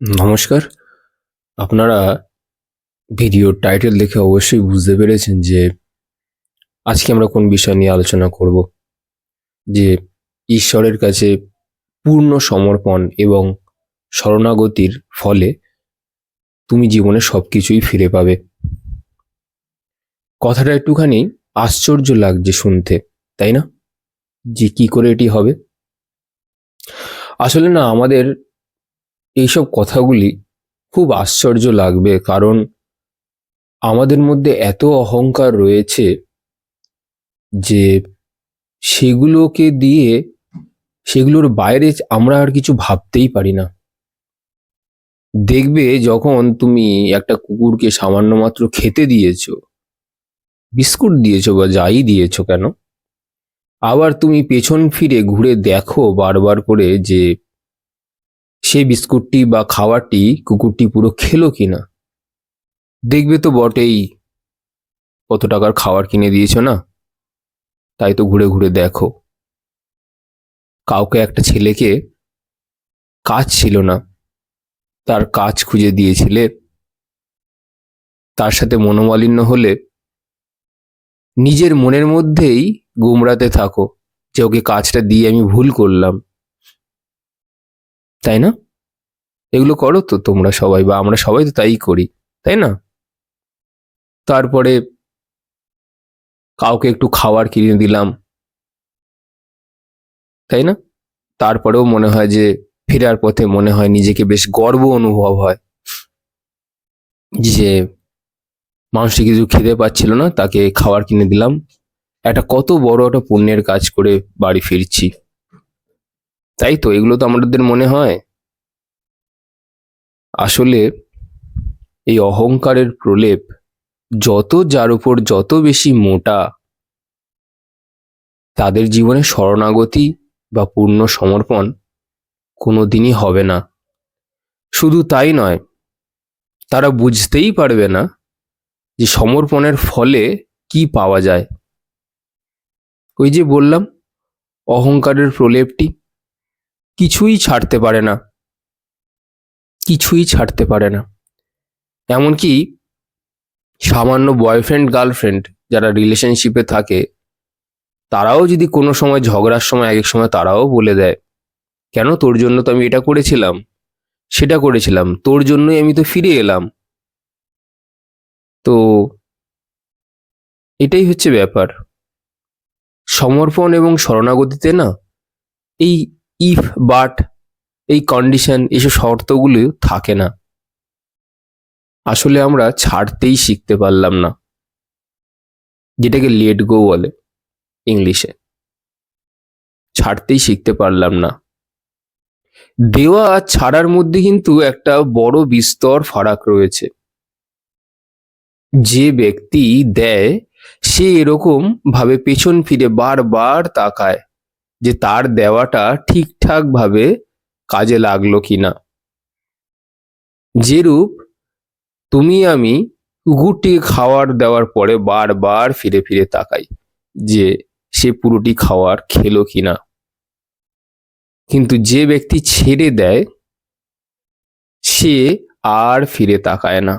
নমস্কার। আপনারা ভিডিওর টাইটেল দেখে অবশ্যই বুঝতে পেরেছেন যে আজকে আমরা কোন বিষয় নিয়ে আলোচনা করব। যে ঈশ্বরের কাছে পূর্ণ সমর্পণ এবং শরণাগতির ফলে তুমি জীবনে সব কিছুই ফিরে পাবে। কথাটা একটুখানি আশ্চর্য লাগছে শুনতে, তাই না? যে কি করে এটি হবে? আসলে না, আমাদের এইসব কথাগুলি খুব আশ্চর্য লাগবে, কারণ আমাদের মধ্যে এত অহংকার রয়েছে যে সেগুলোকে দিয়ে, সেগুলোর বাইরে আমরা আর কিছু ভাবতেই পারি না। দেখবে যখন তুমি একটা কুকুরকে সামান্য মাত্র খেতে দিয়েছ, বিস্কুট দিয়েছ বা যাই দিয়েছ কেন, আবার তুমি পেছন ফিরে ঘুরে দেখো বারবার করে যে সেই বিস্কুটটি বা খাবারটি কুকুরটি পুরো খেলো কিনা? দেখবে তো বটেই। কত টাকার খাবার কিনে দিয়েছ না? তাই তো ঘুরে ঘুরে দেখো। কাউকে একটা ছেলেকে কাজ ছিল না। তার কাজ খুঁজে দিয়েছিলে। তার সাথে মনোমালিন্য হলে নিজের মনের মধ্যেই গুমরাতে থাকো যে ওকে কাজটা দিয়ে আমি ভুল করলাম। তাই না? এগুলো করো তো তোমরা সবাই, বা আমরা সবাই তো তাই করি, তাই না? তারপরে কাউকে একটু খাবার কিনে দিলাম, তাই না? তারপরেও মনে হয় যে ফেরার পথে মনে হয় নিজেকে বেশ গর্ব অনুভব হয়, যে মানুষটি কিছু খেতে পাচ্ছিল না, তাকে খাবার কিনে দিলাম। একটা কত বড় একটা পুণ্যের কাজ করে বাড়ি ফিরছি। তাই তো, এগুলো তো আমাদের মনে হয়। আসলে এই অহংকারের প্রলেপ যত যার উপর যত বেশি মোটা, তাদের জীবনে শরণাগতি বা পূর্ণ সমর্পণ কোনো দিনই হবে না। শুধু তাই নয়, তারা বুঝতেই পারবে না যে সমর্পণের ফলে কি পাওয়া যায়। ওই যে বললাম, অহংকারের প্রলেপটি কিছুই ছাড়তে পারে না। কিছুই ছাড়তে পারে না। এমনকি সামান্য বয়ফ্রেন্ড গার্লফ্রেন্ড যারা রিলেশনশিপে থাকে, তারাও যদি কোনো সময় ঝগড়ার সময় এক এক সময় তারাও বলে দেয়, কেন তোর জন্য তো আমি এটা করেছিলাম? সেটা করেছিলাম। তোর জন্যই আমি তো ফিরে এলাম। তো এটাই হচ্ছে ব্যাপার। সমর্পণ এবং শরণাগতিতে না, এই ইফ বাট এই কন্ডিশন এসব শর্তগুলো থাকে না। আসলে আমরা ছাড়তেই শিখতে পারলাম না। যেটাকে লেট গো বলে ইংলিশে ছাড়তেই শিখতে পারলাম না। দেওয়া আর ছাড়ার মধ্যে কিন্তু একটা বড় বিস্তর ফারাক রয়েছে। যে ব্যক্তি দেয়, সে এরকম ভাবে পেছন ফিরে বারবার তাকায়। যে তার দেওয়াটা ঠিকঠাক ভাবে কাজে লাগল কিনা। যেরূপ তুমি আমি কুকুরটিকে খাওয়ার দেওয়ার পরে বারবার ফিরে ফিরে তাকাই যে সে পুরোটি খাওয়ার খেলো কিনা। কিন্তু যে ব্যক্তি ছেড়ে দেয়, সে আর ফিরে তাকায় না।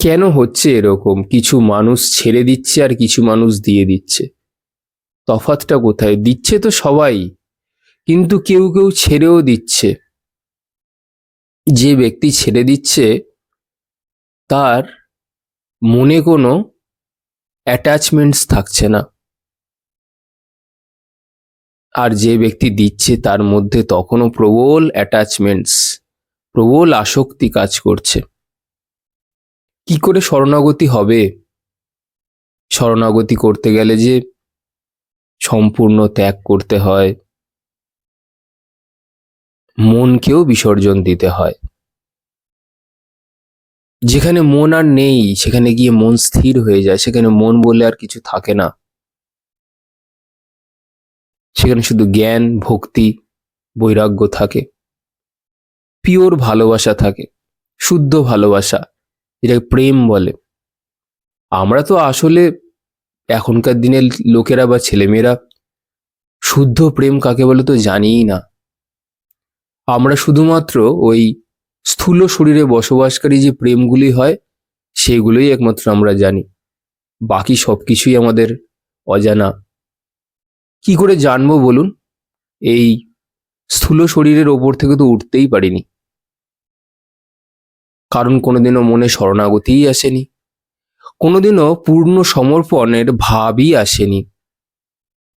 কেন হচ্ছে এরকম? কিছু মানুষ ছেড়ে দিচ্ছে আর কিছু মানুষ দিয়ে দিচ্ছে। তফাতটা কোথায়? দিচ্ছে তো সবাই, কিন্তু কেউ কেউ ছেড়েও দিচ্ছে। যে ব্যক্তি ছেড়ে দিচ্ছে, তার মনে কোনো অ্যাটাচমেন্টস থাকছে না। আর যে ব্যক্তি দিচ্ছে, তার মধ্যে তখনও প্রবল অ্যাটাচমেন্টস প্রবল আসক্তি কাজ করছে। কি করে শরণাগতি হবে? শরণাগতি করতে গেলে যে সম্পূর্ণ ত্যাগ করতে হয়। মনকেও বিসর্জন দিতে হয়। যেখানে মন আর নেই, সেখানে গিয়ে মন স্থির হয়ে যায়। সেখানে মন বলে আর কিছু থাকে না। সেখানে শুধু জ্ঞান, ভক্তি, বৈরাগ্য থাকে। পিওর ভালোবাসা থাকে। শুদ্ধ ভালোবাসা যেটাকে প্রেম বলে। আমরা তো আসলে এখনকার দিনের লোকেরা বা ছেলেমেয়েরা শুদ্ধ প্রেম কাকে বলে তো জানিই না। আমরা শুধুমাত্র ওই স্থূল শরীরে বসবাসকারী যে প্রেমগুলি হয়, সেগুলোই একমাত্র আমরা জানি। বাকি সব কিছুই আমাদের অজানা। কি করে জানব বলুন? এই স্থূল শরীরের ওপর থেকে তো উঠতেই পারিনি। কারণ কোনোদিনও মনে শরণাগতিই আসেনি। কোনোদিনও পূর্ণ সমর্পণের ভাবই আসেনি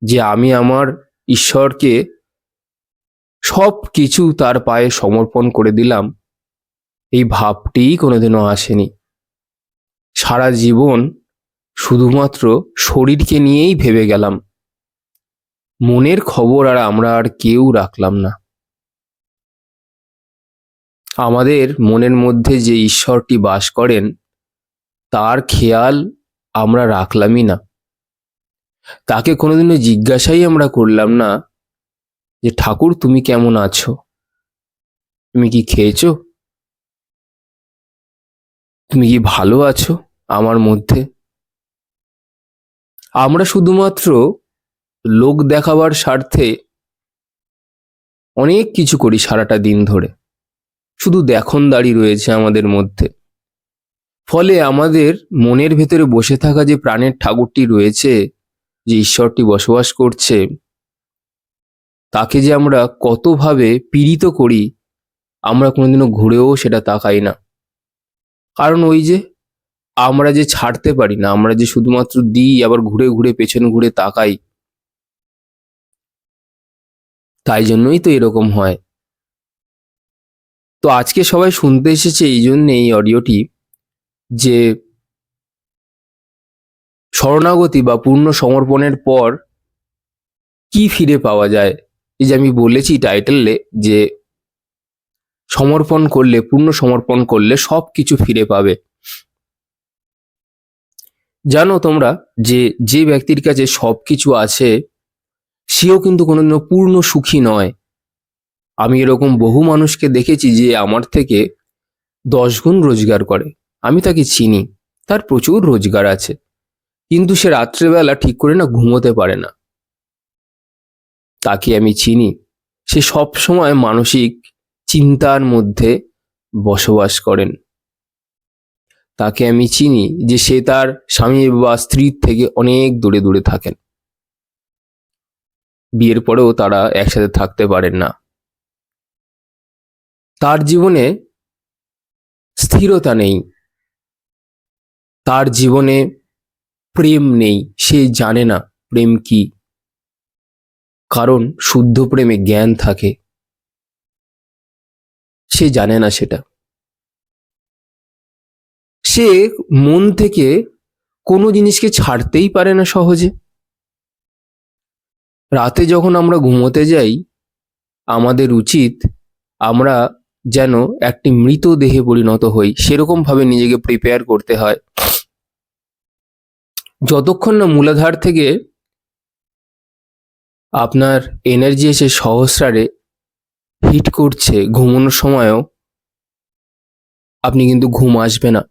যে আমি আমার ঈশ্বরকে সব কিছু তার পায়ে সমর্পণ করে দিলাম। এই ভাবটিই কোনোদিনও আসেনি। সারা জীবন শুধুমাত্র শরীরকে নিয়েই ভেবে গেলাম। মনের খবর আর আমরা আর কেউ রাখলাম না। আমাদের মনের মধ্যে যে ঈশ্বরটি বাস করেন তার খেয়াল আমরা রাখলামই না। তাকে কোনোদিনও জিজ্ঞাসাই আমরা করলাম না যে, ঠাকুর, তুমি কেমন আছো? তুমি কি খেয়েছো? তুমি কি ভালো আছো আমার মধ্যে? আমরা শুধুমাত্র লোক দেখাবার স্বার্থে অনেক কিছু করি সারাটা দিন ধরে। শুধু দেখন দেখনদারি রয়েছে আমাদের মধ্যে। ফলে আমাদের মনের ভেতরে বসে থাকা যে প্রাণের ঠাকুরটি রয়েছে, যে ঈশ্বরটি বসবাস করছে, তাকে যে আমরা কতভাবে পীড়িত করি, আমরা কোনোদিনও ঘুরেও সেটা তাকাই না। কারণ ওই যে আমরা যে ছাড়তে পারি না, আমরা যে শুধুমাত্র দিই, আবার ঘুরে ঘুরে, পেছন ঘুরে তাকাই, তাই জন্যই তো এরকম হয়। তো আজকে সবাই শুনতে এসেছে এই জন্য এই অডিওটি। যে শরণাগতি বা পূর্ণ সমর্পণের পর কি ফিরে পাওয়া যায়? এই যে আমি বলেছি টাইটেলে যে সমর্পণ করলে, পূর্ণ সমর্পণ করলে সব কিছু ফিরে পাবে। জানো তোমরা যে যে ব্যক্তির কাছে সব কিছু আছে, সেও কিন্তু কোনোদিনও পূর্ণ সুখী নয়। আমি এরকম বহু মানুষকে দেখেছি যে আমার থেকে দশ গুণ রোজগার করে। আমি তাকে চিনি, তার প্রচুর রোজগার আছে, কিন্তু সে রাত্রেবেলা ঠিক করে না ঘুমোতে পারে না। তাকে আমি চিনি, সে সব সময় মানসিক চিন্তার মধ্যে বসবাস করেন। তাকে আমি চিনি যে সে তার স্বামী বা স্ত্রীর থেকে অনেক দূরে দূরে থাকেন। বিয়ের পরেও তারা একসাথে থাকতে পারেন না। তার জীবনে স্থিরতা নেই তার জীবনে প্রেম নেই, সে জানে না প্রেম কি। কারণ শুদ্ধ প্রেমে জ্ঞান থাকে। সে জানে না সেটা। সে মন থেকে কোনো জিনিসকে ছাড়তেই পারে না সহজে। রাতে যখন আমরা ঘুমোতে যাই, আমাদের উচিত আমরা যেন একটি মৃত দেহে পরিণত হই সেরকম ভাবে নিজেকে প্রিপেয়ার করতে হয়। যতক্ষণ না মূলাধার থেকে আপনার এনার্জি এসে সহস্রারে হিট করছে ঘুমানোর সময়ও, আপনি কিন্তু ঘুম আসবে না।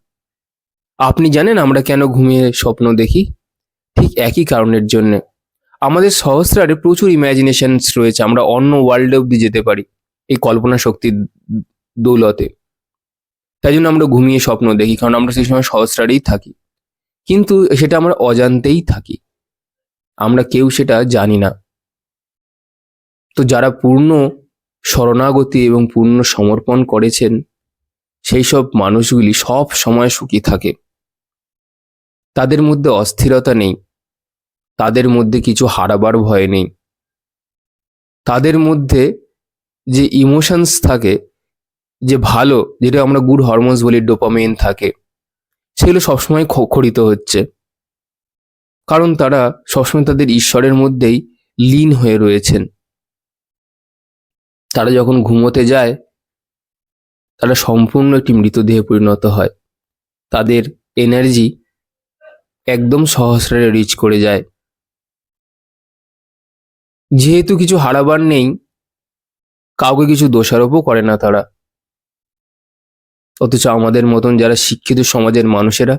আপনি জানেন আমরা কেন ঘুমিয়ে স্বপ্ন দেখি? ঠিক একই কারণের জন্যে। আমাদের সহস্রারে প্রচুর ইমাজিনেশনস রয়েছে, আমরা অন্য ওয়ার্ল্ডে অব্দি যেতে পারি এই কল্পনা শক্তির দৌলতে। তাই জন্য আমরা ঘুমিয়ে স্বপ্ন দেখি, কারণ আমরা সেই সময় সহস্রারেই থাকি। কিন্তু সেটা আমরা অজান্তেই থাকি। আমরা কেউ সেটা জানি না। তো যারা পূর্ণ শরণাগতি এবং পূর্ণ সমর্পণ করেছেন সেই সব মানুষগুলি সব সময় সুখী থাকে। তাদের মধ্যে অস্থিরতা নেই। তাদের মধ্যে কিছু হারাবার ভয় নেই। তাদের মধ্যে যে ইমোশনস থাকে, যে ভালো, যেটা আমরা গুড হরমোনস বলি ডোপামিন থাকে সেগুলো সবসময় খরিত হচ্ছে। কারণ তারা সবসময় তাদের ঈশ্বরের মধ্যেই লীন হয়ে রয়েছেন। তারা যখন ঘুমোতে যায়, তারা সম্পূর্ণ একটি মৃতদেহে পরিণত হয়। তাদের এনার্জি একদম সহস্রারে রিচ করে যায়। যেহেতু কিছু হারাবার নেই, কাউকে কিছু দোষারোপও করে না তারা। অথচ আমাদের মতন যারা শিক্ষিত সমাজের মানুষেরা,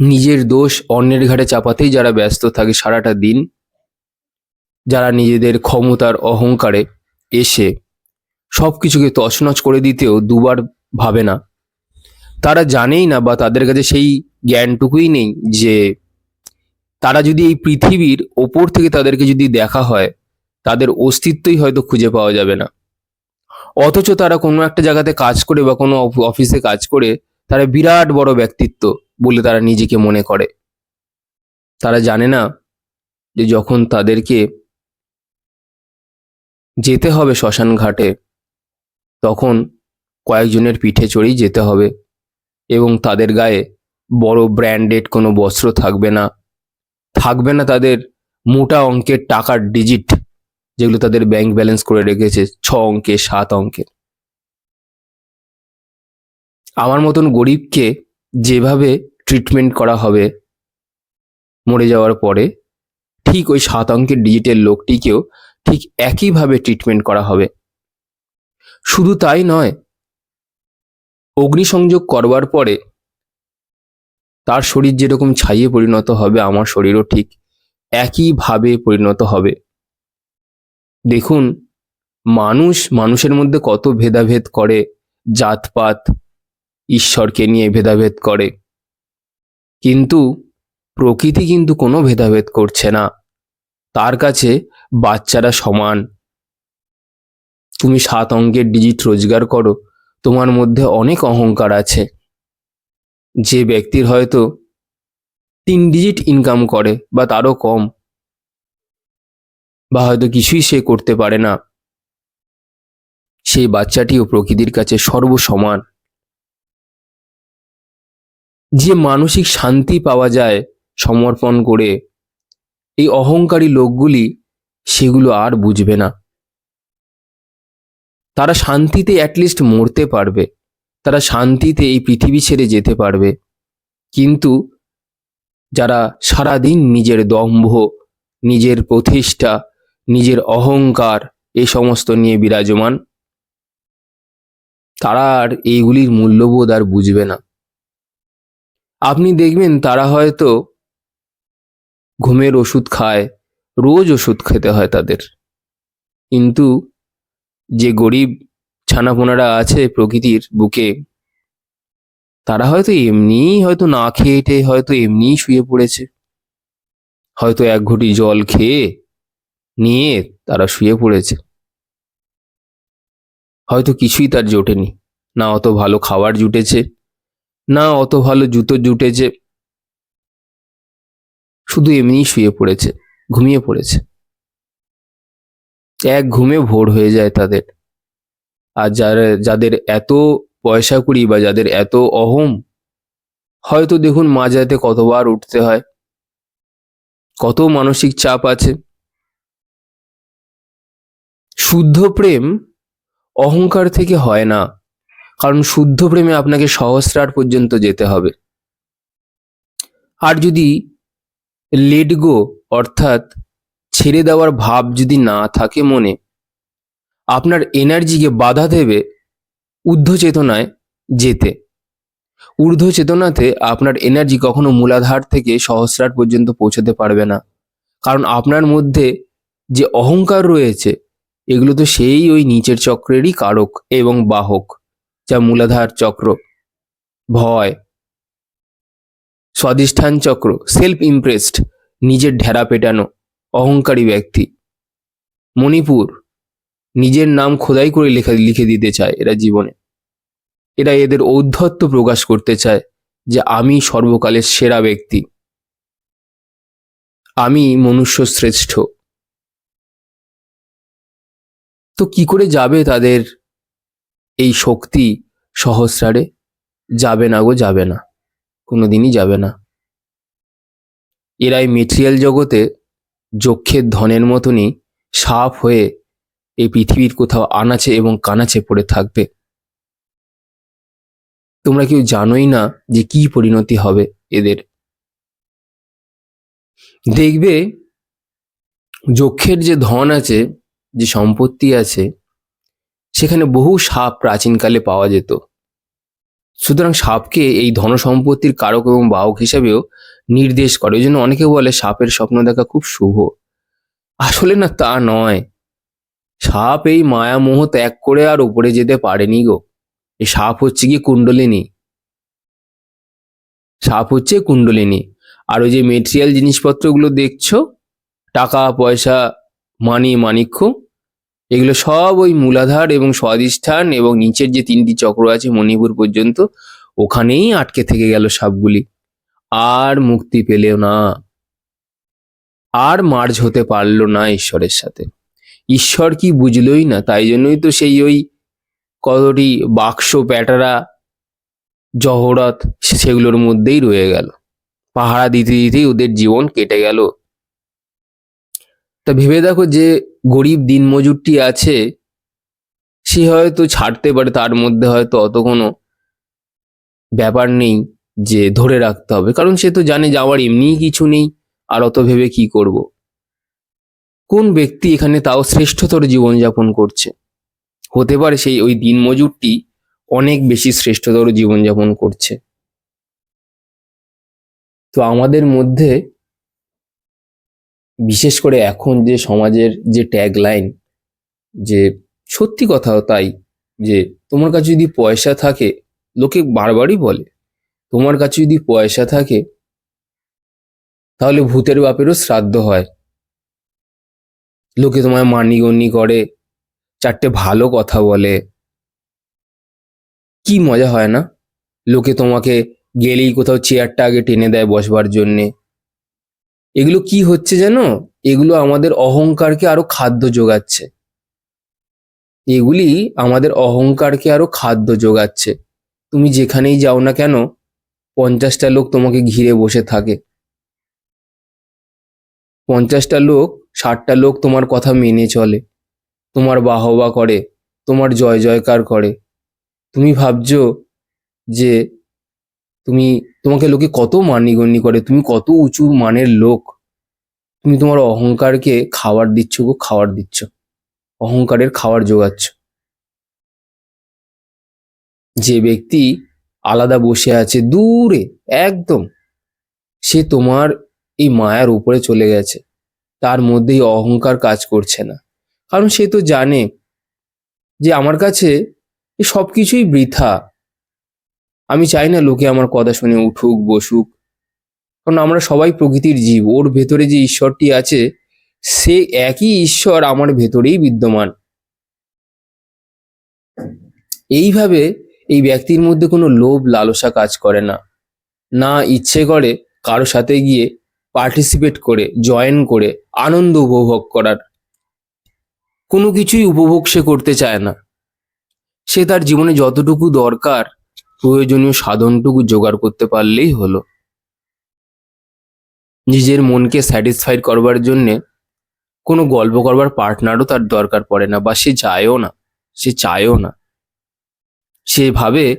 নিজের দোষ অন্যের ঘাড়ে চাপাতেই যারা ব্যস্ত থাকে সারাটা দিন, যারা নিজেদের ক্ষমতার অহংকারে এসে সব কিছুকে তছনছ করে দিতেও দুবার ভাবে না। তারা জানেই না বা তাদের কাছে সেই জ্ঞানটুকুই নেই যে, তারা যদি এই পৃথিবীর ওপর থেকে তাদেরকে যদি দেখা হয়, তাদের অস্তিত্বই হয়তো খুঁজে পাওয়া যাবে না। অথচ তারা কোনো একটা জায়গাতে কাজ করে বা কোনো অফ- অফিসে কাজ করে, তারা বিরাট বড় ব্যক্তিত্ব বলে তারা নিজেকে মনে করে। তারা জানে না যে যখন তাদেরকে যেতে হবে শ্মশান ঘাটে, তখন কয়েকজনের পিঠে চড়েই যেতে হবে এবং তাদের গায়ে বড় ব্র্যান্ডেড কোনো বস্ত্র থাকবে না। থাকবে না তাদের মোটা অঙ্কের টাকার ডিজিট। যেগুলো তাদের ব্যাংক ব্যালেন্স করে রেখেছে, ছ অঙ্কের সাত অঙ্কের আমার মতন গরিবকে যেভাবে ট্রিটমেন্ট করা হবে মরে যাওয়ার পরে, ঠিক ওই সাত অঙ্কের ডিজিটের লোকটিকেও ঠিক একইভাবে ট্রিটমেন্ট করা হবে। শুধু তাই নয়, অগ্নিসংযোগ করবার পরে তার শরীর যেরকম ছাইয়ে পরিণত হবে, আমার শরীরও ঠিক একইভাবে পরিণত হবে। দেখুন, মানুষ মানুষের মধ্যে কত ভেদাভেদ করে, জাতপাত ঈশ্বরকে নিয়ে ভেদাভেদ করে। কিন্তু প্রকৃতি কিন্তু কোনো ভেদাভেদ করছে না। তার কাছে বাচ্চারা সমান। তুমি সাত অঙ্কের ডিজিট রোজগার করো, তোমার মধ্যে অনেক অহংকার আছে। যে ব্যক্তির হয়তো তিন ডিজিট ইনকাম করে বা তারও কম বা হয়তো কিছুই সে করতে পারে না। সেই বাচ্চাটিও প্রকৃতির কাছে সর্বসমান। যে মানসিক শান্তি পাওয়া যায় সমর্পণ করে, এই অহংকারী লোকগুলি সেগুলো আর বুঝবে না। তারা শান্তিতে অ্যাটলিস্ট মরতে পারবে। তারা শান্তিতে এই পৃথিবী ছেড়ে যেতে পারবে। কিন্তু যারা সারাদিন নিজের দম্ভ, নিজের প্রতিষ্ঠা নিজের অহংকার এ সমস্ত নিয়ে বিরাজমান। তারা আর এইগুলির মূল্যবোধ আর বুঝবে না। আপনি দেখবেন তারা হয়তো ঘুমের ওষুধ খায়, রোজ ওষুধ খেতে হয় তাদের। কিন্তু যে গরিব ছানাপোনারা আছে প্রকৃতির বুকে, তারা হয়তো এমনিই হয়তো না খেয়ে হয়তো এমনিই শুয়ে পড়েছে। হয়তো এক ঘটি জল খেয়ে নিয়ে তারা শুয়ে পড়েছে। হয়তো কিছুই তার জোটেনি। না অত ভালো খাবার জুটেছে, না অত ভালো জুতো জুটেছে। শুধু এমনিই শুয়ে পড়েছে, ঘুমিয়ে পড়েছে। এক ঘুমে ভোর হয়ে যায় তাদের। আর যারা, যাদের এত পয়সা কুড়ি বা যাদের এত অহম, হয়তো দেখুন মাঝরাতে কতবার উঠতে হয়। কত মানসিক চাপ আছে। শুদ্ধ প্রেম অহংকার থেকে হয় না। কারণ শুদ্ধ প্রেমে আপনাকে সহস্রার পর্যন্ত যেতে হবে। আর যদি লেট গো অর্থাৎ ছেড়ে দেওয়ার ভাব যদি না থাকে মনে, আপনার এনার্জিকে বাধা দেবে ঊর্ধ্ব চেতনায় যেতে। ঊর্ধ্ব চেতনাতে আপনার এনার্জি কখনো মূলাধার থেকে সহস্রার পর্যন্ত পৌঁছাতে পারবে না। কারণ আপনার মধ্যে যে অহংকার রয়েছে এগুলো তো সেই ওই নিচের চক্রেরই কারক এবং বাহক, যা মূলাধার চক্র, ভয়, স্বাধিষ্ঠান চক্র সেলফ ইমপ্রেসড নিজের ঢেরা পেটানো, অহংকারী ব্যক্তি। মণিপুর, নিজের নাম খোদাই করে লেখা, লিখে দিতে চায় এরা জীবনে। এরা এদের ঔদ্ধত্য প্রকাশ করতে চায় যে আমি সর্বকালের সেরা ব্যক্তি। আমি মনুষ্য শ্রেষ্ঠ তো কি করে যাবে তাদের এই শক্তি সহস্রারে? যাবে না গো, যাবে না। কোনোদিনই যাবে না। এরাই মেটেরিয়াল জগতে যক্ষের ধনের মতনই সাপ হয়ে এই পৃথিবীর কোথাও আনাচে এবং কানাচে পড়ে থাকবে। তোমরা কেউ জানোই না যে কি পরিণতি হবে এদের। দেখবে যক্ষের যে ধন আছে যে সম্পত্তি আছে, সেখানে বহু সাপ প্রাচীনকালে পাওয়া যেত। সুতরাং সাপকে এই ধন সম্পত্তির কারক এবং বাহক হিসেবেও নির্দেশ করে। ওই জন্য অনেকে বলে সাপের স্বপ্ন দেখা খুব শুভ। আসলে না, তা নয়। সাপ এই মায়া মোহ ত্যাগ করে আর উপরে যেতে পারেনি গো। এই সাপ হচ্ছে কি কুণ্ডলিনী। সাপ হচ্ছে কুণ্ডলিনী। আর ওই যে মেটেরিয়াল জিনিসপত্রগুলো দেখছ, টাকা, পয়সা মানি মাণিক্য এগুলো সব ওই মূলাধার এবং স্বাধিষ্ঠান এবং নিচের যে তিনটি চক্র আছে মণিপুর পর্যন্ত, ওখানেই আটকে থেকে গেল সাপগুলি। আর মুক্তি পেলেও না। আর মার্জ হতে পারল না ঈশ্বরের সাথে। ঈশ্বর কি বুঝলোই না, তাই জন্যই তো সেই ওই কতটি বাক্স, প্যাটারা, জহরত সেগুলোর মধ্যেই রয়ে গেল। পাহারা দিতে দিতেই ওদের জীবন কেটে গেল। তা ভেবে দেখো যে গরিব দিনমজুরটি আছে, সে হয়তো ছাড়তে পারে, তার মধ্যে হয়তো অত কোনো ব্যাপার নেই যে ধরে রাখতে হবে। কারণ সে তো জানে যাওয়ার এমনিই কিছু নেই, আর অত ভেবে কি করব? কোন ব্যক্তি এখানে তাও শ্রেষ্ঠতর জীবনযাপন করছে? হতে পারে সেই ওই দিনমজুরটি অনেক বেশি শ্রেষ্ঠতর জীবনযাপন করছে। তো আমাদের মধ্যে বিশেষ করে এখন যে সমাজের যে ট্যাগ লাইন যে সত্যি কথাও তাই, যে তোমার কাছে যদি পয়সা থাকে, লোকে বারবারই বলে, তোমার কাছে যদি পয়সা থাকে, তাহলে ভূতের বাপেরও শ্রাদ্ধ হয়। লোকে তোমায় মানিগণ্যি করে, চারটে ভালো কথা বলে। কি মজা হয় না? লোকে তোমাকে গেলেই কোথাও চেয়ারটা আগে টেনে দেয় বসবার জন্যে। এগুলো কি হচ্ছে জানো? এগুলো আমাদের অহংকারকে আরও খাদ্য যোগাচ্ছে। এগুলি আমাদের অহংকারকে আরও খাদ্য যোগাচ্ছে। তুমি যেখানেই যাও না কেন, পঞ্চাশটা লোক তোমাকে ঘিরে বসে থাকে। পঞ্চাশটা লোক, ষাটটা লোক তোমার কথা মেনে চলে। তোমার বাহবা করে, তোমার জয় জয়কার করে। তুমি ভাবছ যে তুমি তোমাকে লোকে কত মানিগণ্যি করে, তুমি কত উঁচু মানের লোক। তুমি তোমার অহংকারকে খাবার দিচ্ছ গো, খাবার দিচ্ছ। অহংকারের খাবার যোগাচ্ছ যে ব্যক্তি আলাদা বসে আছে, দূরে, একদম, সে তোমার এই মায়ার উপরে চলে গেছে। তার মধ্যেই অহংকার কাজ করছে না। কারণ সে তো জানে যে আমার কাছে সব কিছুই বৃথা। আমি চাই না লোকে আমার কথা শুনে উঠুক, বসুক। কারণ আমরা সবাই প্রকৃতির জীব, ওর ভেতরে যে ঈশ্বরটি আছে, সে একই ঈশ্বর আমার ভেতরেই বিদ্যমান। এইভাবে এই ব্যক্তির মধ্যে কোনো লোভ, লালসা কাজ করে না। না ইচ্ছে করে কারও সাথে গিয়ে পার্টিসিপেট করে জয়েন করে, আনন্দ উপভোগ করার। কোনো কিছুই উপভোগ সে করতে চায় না। সে তার জীবনে যতটুকু দরকার প্রয়োজনীয় সাধনটুকু জোগাড় করতে পারলেই হলো। নিজের মনকে স্যাটিসফাইড করবার জন্যে কোনো গল্প করবার পার্টনারও তার দরকার পড়ে না বা সে যায়ও না, সে চায়ও না। সে ভাবে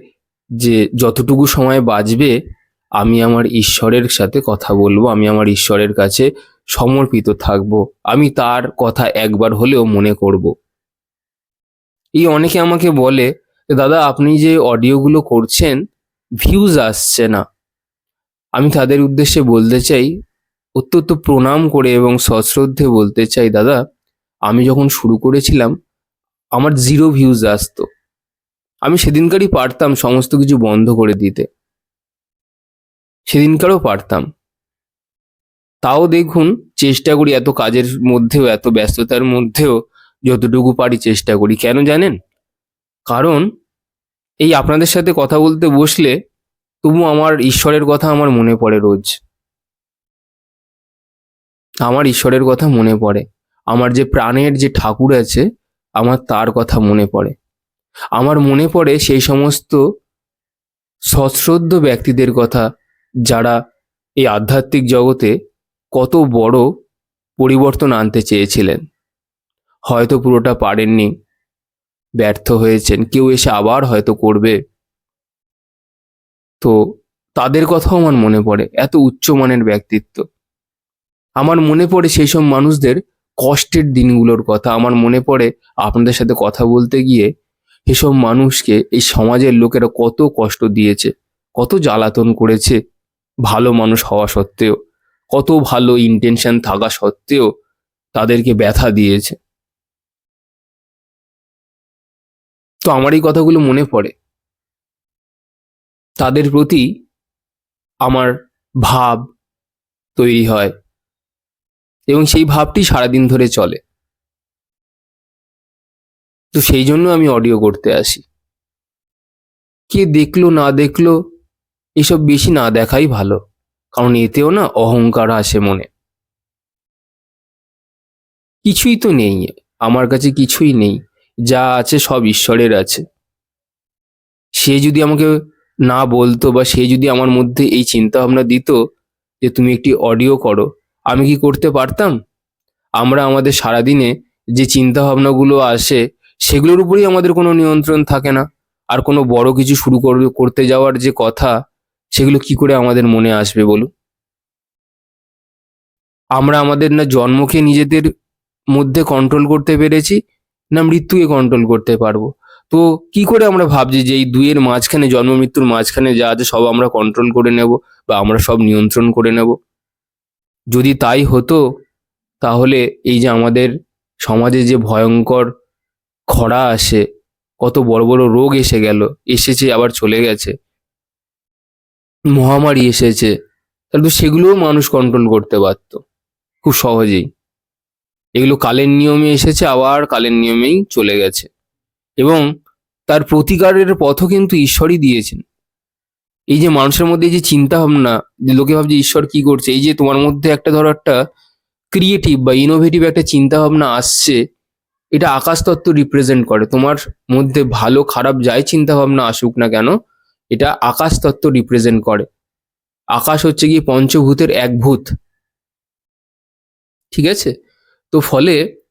যে যতটুকু সময় বাঁচবে, আমি আমার ঈশ্বরের সাথে কথা বলব, আমি আমার ঈশ্বরের কাছে সমর্পিত থাকব, আমি তার কথা একবার হলেও মনে করব। এই অনেকে আমাকে বলে দাদা, আপনি যে অডিওগুলো করছেন ভিউজ আসছে না। আমি তাদের উদ্দেশ্যে বলতে চাই, অত্যন্ত প্রণাম করে এবং সশ্রদ্ধে বলতে চাই, দাদা, আমি যখন শুরু করেছিলাম, আমার জিরো ভিউজ আসতো। আমি সেদিনকারই পারতাম সমস্ত কিছু বন্ধ করে দিতে। সেদিনকারও পারতাম। তাও দেখুন, চেষ্টা করি এত কাজের মধ্যেও, এত ব্যস্ততার মধ্যেও, যতটুকু পারি চেষ্টা করি। কেন জানেন? কারণ এই আপনাদের সাথে কথা বলতে বসলে তবু আমার ঈশ্বরের কথা আমার মনে পড়ে রোজ। আমার ঈশ্বরের কথা মনে পড়ে। আমার যে প্রাণের যে ঠাকুর আছে, আমার তার কথা মনে পড়ে। আমার মনে পড়ে সেই সমস্ত সশ্রদ্ধ ব্যক্তিদের কথা যারা এই আধ্যাত্মিক জগতে কত বড় পরিবর্তন আনতে চেয়েছিলেন। হয়তো পুরোটা পারেননি। ব্যর্থ হয়েছেন, কেউ এসে আবার হয়তো করবে। তো তাদের কথাও আমার মনে পড়ে, এত উচ্চমানের ব্যক্তিত্ব। আমার মনে পড়ে সেই সব মানুষদের কষ্টের দিনগুলোর কথা। আমার মনে পড়ে আপনাদের সাথে কথা বলতে গিয়ে এসব মানুষকে, এই সমাজের লোকেরা কত কষ্ট দিয়েছে, কত জ্বালাতন করেছে ভালো মানুষ হওয়া সত্ত্বেও, কত ভালো ইন্টেনশন থাকা সত্ত্বেও তাদেরকে ব্যথা দিয়েছে। তো আমার এই কথাগুলো মনে পড়ে। তাদের প্রতি আমার ভাব তৈরি হয় এবং সেই ভাবটি সারাদিন ধরে চলে। তো সেই জন্য আমি অডিও করতে আসি। কে দেখল, না দেখল, এসব বেশি না দেখাই ভালো, কারণ এতেও না অহংকার আসে মনে। কিছুই তো নেই, আমার কাছে কিছুই নেই। যা আছে সব ঈশ্বরের আছে। সে যদি আমাকে না বলতো বা সে যদি আমার মধ্যে এই চিন্তা ভাবনা দিত যে তুমি একটি অডিও করো, আমি কি করতে পারতাম? আমরা আমাদের সারাদিনে যে চিন্তা ভাবনাগুলো আসে, সেগুলোর উপরেই আমাদের কোনো নিয়ন্ত্রণ থাকে না। আর কোনো বড় কিছু শুরু করবে, করতে যাওয়ার যে কথা, সেগুলো কি করে আমাদের মনে আসবে বলুন? আমরা আমাদের না জন্মকে নিজেদের মধ্যে কন্ট্রোল করতে পেরেছি না মৃত্যুকে কন্ট্রোল করতে পারব। তো কি করে আমরা ভাবছি যে এই দুইয়ের মাঝখানে, জন্ম মৃত্যুর মাঝখানে যা আছে সব আমরা কন্ট্রোল করে নেব বা আমরা সব নিয়ন্ত্রণ করে নেব? যদি তাই হতো, তাহলে এই যে আমাদের সমাজে যে ভয়ঙ্কর খরা আসে, কত বড় বড় রোগ এসে গেল, এসেছে, আবার চলে গেছে, মহামারী এসেছে, তাহলে তো সেগুলোও মানুষ কন্ট্রোল করতে পারত খুব সহজেই। এগুলো কালের নিয়মে এসেছে, আবার কালের নিয়মেই চলে গেছে। এবং তার প্রতিকারের পথও কিন্তু ঈশ্বরই দিয়েছেন। এই যে মানুষের মধ্যে এই যে চিন্তা ভাবনা যে লোকে ভাবছে ঈশ্বর কি করছে, এই যে তোমার মধ্যে একটা ধরো একটা ক্রিয়েটিভ বা ইনোভেটিভ একটা চিন্তা ভাবনা আসছে, এটা আকাশ তত্ত্ব রিপ্রেজেন্ট করে। তোমার মধ্যে ভালো, খারাপ যাই চিন্তা ভাবনা আসুক না কেন, এটা আকাশ তত্ত্ব রিপ্রেজেন্ট করে। আকাশ হচ্ছে কি পঞ্চভূতের এক ভূত। ঠিক আছে? তো ফলে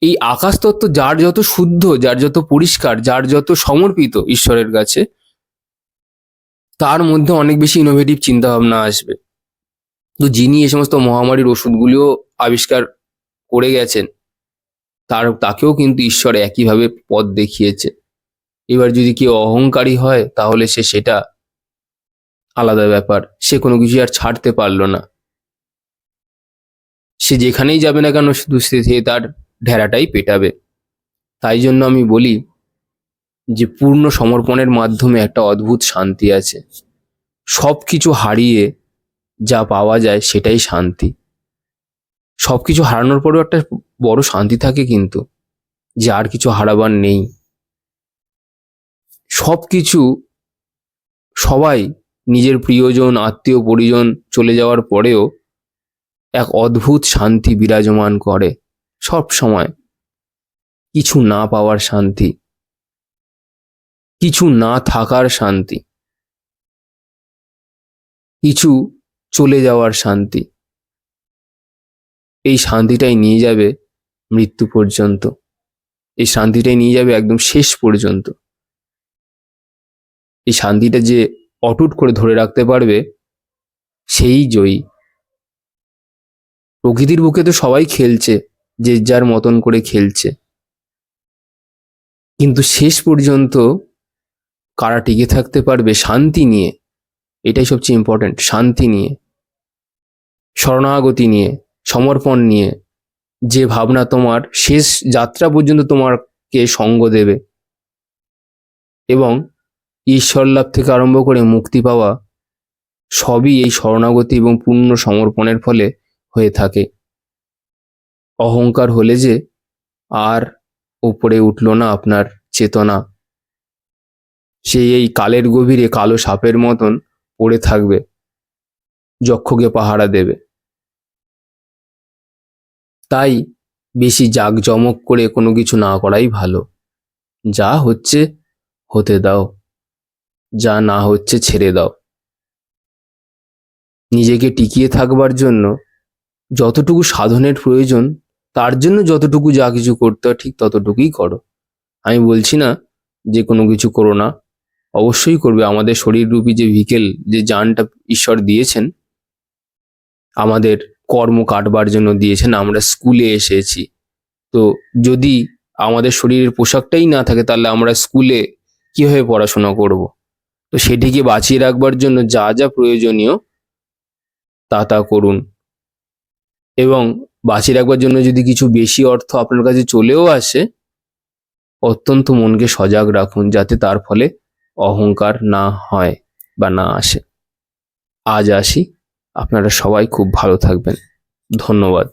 এই আকাশ তত্ত্ব যার যত শুদ্ধ, যার যত পরিষ্কার, যার যত সমর্পিত ঈশ্বরের কাছে, তার মধ্যে অনেক বেশি ইনোভেটিভ চিন্তা ভাবনা আসবে। তো যিনি এই সমস্ত মহামারীর ওষুধগুলিও আবিষ্কার করে গেছেন, তার, তাকেও কিন্তু ঈশ্বর একইভাবে পথ দেখিয়েছে। এবার যদি কেউ অহংকারী হয়, তাহলে সে সেটা আলাদা ব্যাপার। সে কোনো কিছু আর ছাড়তে পারল না। সে যেখানেই যাবে না কেন শুধু সে তার ঢেরাটাই পেটাবে। তাই জন্য আমি বলি যে, পূর্ণ সমর্পণের মাধ্যমে একটা অদ্ভুত শান্তি আছে। সব কিছু হারিয়ে যা পাওয়া যায় সেটাই শান্তি। সব কিছু হারানোর পরেও একটা বড় শান্তি থাকে কিন্তু, যে আর কিছু হারাবার নেই। সব কিছু সবাই নিজের প্রিয়জন, আত্মীয়, পরিজন চলে যাওয়ার পরেও এক অদ্ভুত শান্তি বিরাজমান করে। সব সময় কিছু না পাওয়ার শান্তি, কিছু না থাকার শান্তি, কিছু চলে যাওয়ার শান্তি। এই শান্তিটাই নিয়ে যাবে মৃত্যু পর্যন্ত। এই শান্তিটাই নিয়ে যাবে একদম শেষ পর্যন্ত। এই শান্তিটা যে অটুট করে ধরে রাখতে পারবে, সেই জয়ী। প্রকৃতির বুকে তো সবাই খেলছে, যে যার মতন করে খেলছে। কিন্তু শেষ পর্যন্ত কারা টিকে থাকতে পারবে শান্তি নিয়ে, এটাই সবচেয়ে ইম্পর্ট্যান্ট শান্তি নিয়ে, শরণাগতি নিয়ে, সমর্পণ নিয়ে, যে ভাবনা তোমার শেষ যাত্রা পর্যন্ত তোমারকে সঙ্গ দেবে। এবং ঈশ্বর লাভ থেকে আরম্ভ করে মুক্তি পাওয়া সবই এই শরণাগতি এবং পূর্ণ সমর্পণের ফলে হয়ে থাকে। অহংকার হলে যে আর উপরে উঠল না আপনার চেতনা। সে এই কালের গভীরে কালো সাপের মতন পড়ে থাকবে, যক্ষকে পাহারা দেবে। তাই বেশি জাঁকজমক করে কোনো কিছু না করাই ভালো। যা হচ্ছে হতে দাও, যা না হচ্ছে ছেড়ে দাও। নিজেকে টিকিয়ে থাকবার জন্য যতটুকু সাধনের প্রয়োজন, তার জন্য যতটুকু যা কিছু করতে হয় ঠিক ততটুকুই করো। আমি বলছি না যে কোনো কিছু করো না। অবশ্যই করবে। আমাদের শরীর শরীররূপী যে ভিকেল, যে যানটা ঈশ্বর দিয়েছেন, আমাদের কর্ম কাটবার জন্য দিয়েছেন, আমরা স্কুলে এসেছি। তো যদি আমাদের শরীরের পোশাকটাই না থাকে, তাহলে আমরা স্কুলে কীভাবে পড়াশোনা করব? তো সেটিকে বাঁচিয়ে রাখবার জন্য যা যা প্রয়োজনীয়, তা তা করুন। এবং বাঁচিয়ে রাখবার জন্য যদি কিছু বেশি অর্থ আপনার কাছে চলেও আসে, অত্যন্ত মনকে সজাগ রাখুন যাতে তার ফলে অহংকার না হয় বা না আসে। আজ আসি। আপনারা সবাই খুব ভালো থাকবেন। ধন্যবাদ।